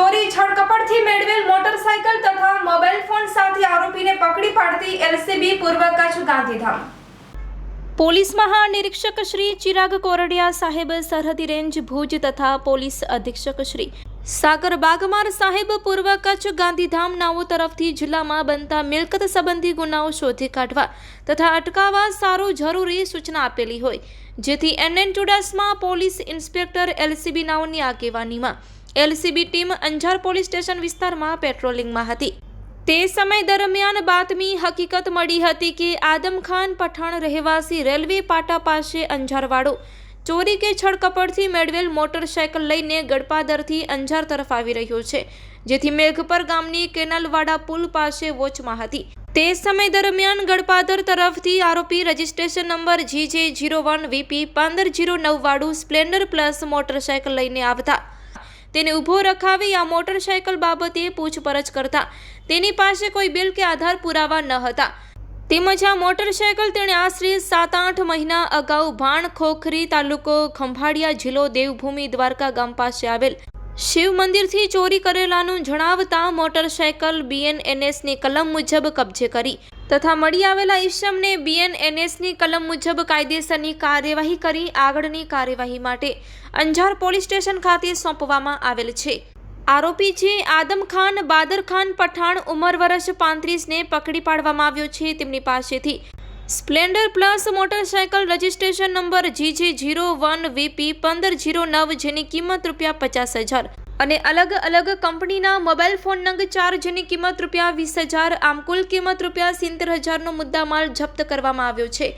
ચોરી છળકપટથી મેળવેલ મોટરસાઇકલ તથા મોબાઈલ ફોન સાથે આરોપીને પકડી પાડતી એલસીબી પૂર્વ કચ્છ ગાંધીધામ. પોલીસ મહાનિરીક્ષક શ્રી ચિરાગ કોરડિયા સાહેબ સરહદી રેન્જ ભુજ તથા પોલીસ અધિક્ષક શ્રી સાગર બાગમાર સાહેબ પૂર્વ કચ્છ ગાંધીધામ નાઓ તરફથી જિલ્લામાં બનતા મિલકત સંબંધી ગુનાઓ શોધી કાઢવા તથા અટકાવવા સારો જરૂરી સૂચના આપેલી હોય, જેથી એનએન ટુડાસમાં પોલીસ ઇન્સ્પેક્ટર એલસીબી નાઓની આગેવાનીમાં LCB team Anjar police station વિસ્તારમાં પેટ્રોલિંગમાં હતી. તે સમય દરમિયાન બાતમી હકીકત મળી હતી કે આદમખાન પઠાણ રહેવાસી રેલવે પાટા પાસે અંજારવાડો ચોરી કે છળકપટથી મેળવેલ મોટરસાયકલ લઈને ગડપાદરથી અંજાર તરફ આવી રહ્યો છે, જેથી મેઘપર ગામની કેનાલવાડા પુલ પાસે વોચમાં હતી. તે સમય દરમિયાન ગડપાદર તરફથી આરોપી registration number G J zero one VP પંદર જીરો નવ વાળું સ્પ્લેન્ડર પ્લસ મોટરસાયકલ લઈને આવતા તેને ઊભો રખાવી આ મોટરસાયકલ બાબતે પૂછપરછ કરતા. તેની પાસે કોઈ બિલ કે આધાર પુરાવા ન હતા. તેમજ આ મોટરસાયકલ તેણે આશરે સાત આઠ મહિના અગાઉ ભાણ ખોખરી તાલુકો ખંભાળિયા જિલ્લો દેવભૂમિ દ્વારકા ગામ પાસે આવેલ શિવ મંદિરથી ચોરી કરેલાનું જણાવતા મોટરસાયકલ બીએનએનએસની કલમ મુજબ કબજે કરી. તથા મળી આવેલા ઈસમને બીએનએનએસની કલમ મુજબ કાયદેસરની કાર્યવાહી કરી આગળની કાર્યવાહી માટે અંજાર પોલીસ સ્ટેશન ખાતે સોંપવામાં આવેલ છે. આરોપી છે આદમ ખાન, બાદર ખાન પઠાણ, ઉંમર વર્ષ પાંત્રીસને પકડી પાડવામાં આવ્યો છે તેમની પાસેથી. Splendor plus motorcycle registration number GJ zero one VP પંદર જીરો નવ જેની કિંમત રૂપિયા પચાસ હજાર. અને અલગ અલગ કંપનીના મોબાઈલ ફોન નંગ ચાર જેની કિંમત રૂપિયા વીસ હજાર, આમ કુલ કિંમત રૂપિયા સિત્તેર હજારનો મુદ્દામાલ જપ્ત કરવામાં આવ્યો છે.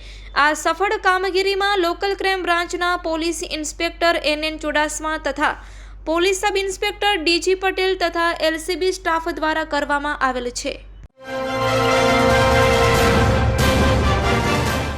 આ સફળ કામગીરીમાં લોકલ ક્રાઇમ બ્રાન્ચના police inspector N N Chudasama તથા police sub inspector DG Patel તથા એલસીબી સ્ટાફ દ્વારા કરવામાં આવેલ છે.